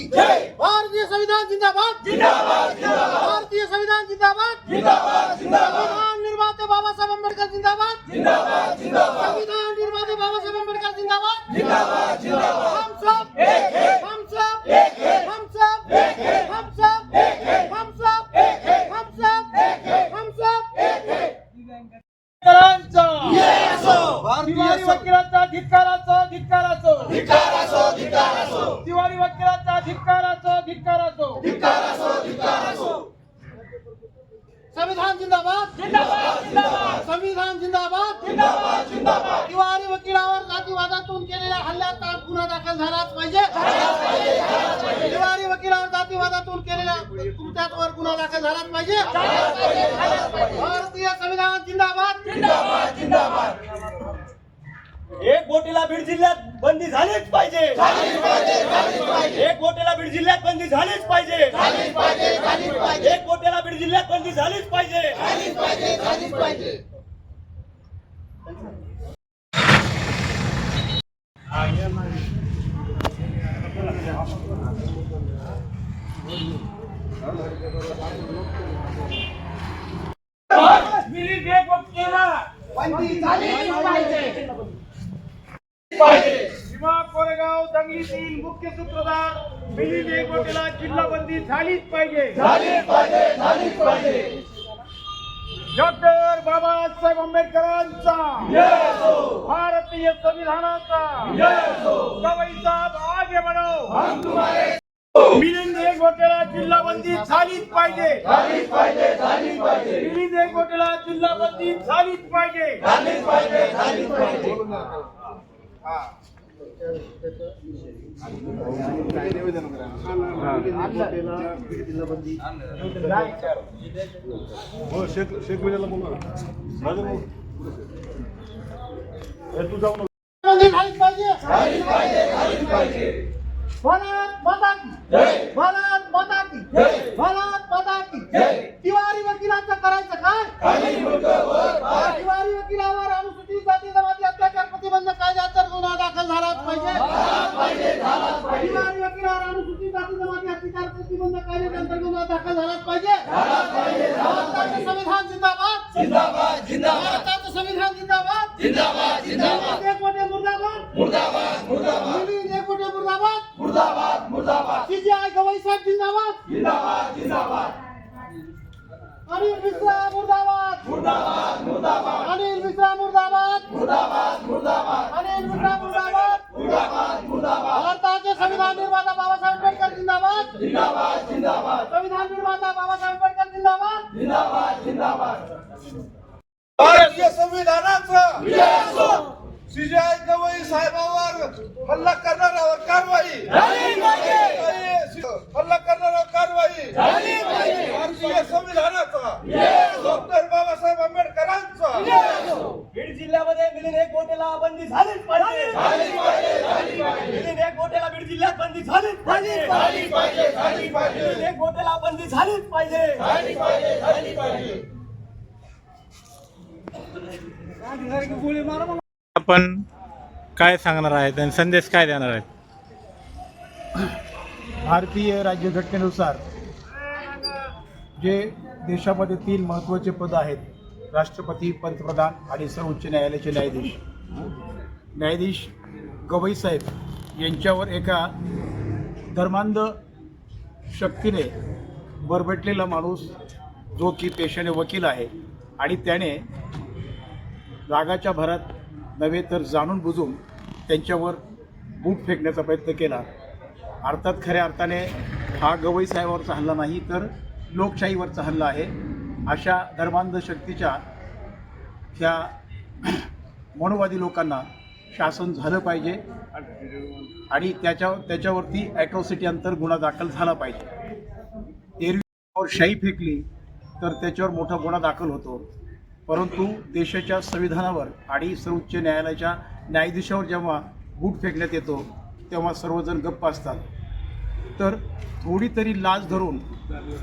की भारतीय संविधान जिंदाबाद। भारतीय संविधान जिंदाबाद। संविधान निर्माते बाबासाहेब आंबेडकर जिंदाबाद। संविधान निर्माते बाबासाहेब आंबेडकर जिंदाबाद। हम सब हम सब हम सब हम सब हम सब हम सब हम सब। करांचा दिवाळी वकिलांचा धिक्काराचा धिक्काराचो। दिवाळी वकिलांचा धिक्काराचो धिक्काराचो संविधान जिंदाबाद संविधान जिंदाबाद तिवारी वकिलावर जातीवादातून केलेल्या हल्ल्याचा गुन्हा दाखल झालाच पाहिजे? तिवारी वकिलावर जातीवादातून केलेल्या कृत्यावर गुन्हा दाखल झालाच पाहिजे? भारतीय संविधान जिंदाबाद. एक बोटीला बीड जिल्ह्यात बंदी झालीच पाहिजे. एक बोटीला बीड जिल्ह्यात बंदी झालीच पाहिजे एक बोटीला बीड जिल्ह्यात बंदी झालीच पाहिजे मिली एक वकिला भीमा कोरेगाव दंगलीतील मुख्य सूत्रधार मिलिंद एकवटेला जिल्हा बंदी झालीच पाहिजे. डॉक्टर बाबासाहेब आंबेडकरांचा. भारतीय संविधानाचा. साहेब आगे बढ़ो मिलिंद एकवटेला जिल्हा बंदी झालीच पाहिजे मिलिंद एकवटेला जिल्हा बंदी झालीच पाहिजे बंदी झालीच पाहिजे. भारत माता की भारत माता की भारत माता की तिवारी वकिलांचं करायचं काय? तिवारी वकिलावर अनुसूचित जाती जमाती अत्याचार प्रतिबंध कायद्याचा गुन्हा दाखल झालाच पाहिजे. तिवारी वकिलावर अनुसूचित जाती जमाती अत्याचार प्रतिबंध कायद्याच्या अंतर्गत गुन्हा दाखल झालाच पाहिजे. संविधान जिंदाबाद भारताचं संविधान जिंदाबाद एक मोठे मुर्दाबाद मुरली एक मोठे मुर्दाबाद सीजीआय गवई साहेब जिंदाबाद. अनिल मिश्रा मुर्दाबाद. अनिल मिश्रा मुर्दाबाद. अनिल मिश्रा मुर्दाबाद. भारताचे संविधान निर्माता बाबासाहेब आंबेडकर जिंदाबाद. संविधान निर्माता बाबासाहेब आंबेडकर जिंदाबाद. भारतीय संविधानाचं सीजीआय गवई साहेबांवर हल्ला कारवाई हल्ला करणाऱ्यावर कारवाई भारतीय संविधानाचा डॉक्टर बाबासाहेब आंबेडकरांचा. बीड जिल्ह्यामध्ये मिलिंद एक गोटेला बंदी झालीच पाहिजे. मिलिंद एक गोटेला बीड जिल्ह्यात बंदी झालीच पाहिजे. मिलिंद एक गोटेला बंदी झालीच पाहिजे. आपण काय सांगणार आहेत आणि संदेश काय देणार आहेत? भारतीय राज्यघटनेनुसार जे देशामध्ये तीन महत्त्वाचे पद आहेत. राष्ट्रपती पंतप्रधान आणि सर्वोच्च न्यायालयाचे न्यायाधीश. न्यायाधीश गवई साहेब यांच्यावर एका धर्मांध शक्तीने बरबटलेला माणूस जो की पेशाने वकील आहे आणि त्याने रागाच्या भरात नव्हे तर जाणून बुजून त्यांच्यावर बूट फेकण्याचा प्रयत्न केला. अर्थात खऱ्या अर्थाने हा गवई साहेबावरचा हल्ला नाही तर लोकशाहीवरचा हल्ला आहे. अशा धर्मांध शक्तीच्या ह्या मनोवादी लोकांना शासन झालं पाहिजे आणि त्याच्या त्याच्यावरती ॲट्रॉसिटी अंतर गुन्हा दाखल झाला पाहिजे. एरवीवर शाही फेकली तर त्याच्यावर मोठा गुन्हा दाखल होतो. परंतु देशाच्या संविधानावर आणि सर्वोच्च न्यायालयाच्या न्यायाधीशावर जेव्हा बूट फेकण्यात येतो तेव्हा सर्वजण गप्प असतात. तर थोडी तरी लाज धरून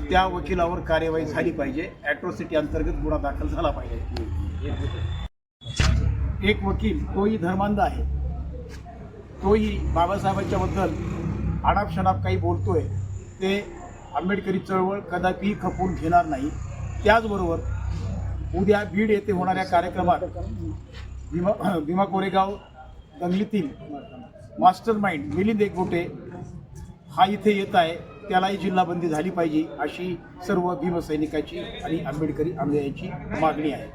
त्या वकिलावर कार्यवाही झाली पाहिजे. ॲट्रॉसिटी अंतर्गत गुन्हा दाखल झाला पाहिजे. एक वकील तोही धर्मांध आहे. तोही बाबासाहेबांच्या बद्दल आडाप शडाप काही बोलतोय ते आंबेडकरी चळवळ कदापि खपवून घेणार नाही. त्याचबरोबर उद्या बीड येथे होणाऱ्या कार्यक्रमात भीमा भीमा कोरेगाव दंगलीतील मास्टर माइंड मिलिंद एकबोटे हा इथे येत आहे त्यालाही जिल्हाबंदी झाली पाहिजे अशी सर्व भीमसैनिकाची आणि आंबेडकरी अनुयायांची मागणी आहे.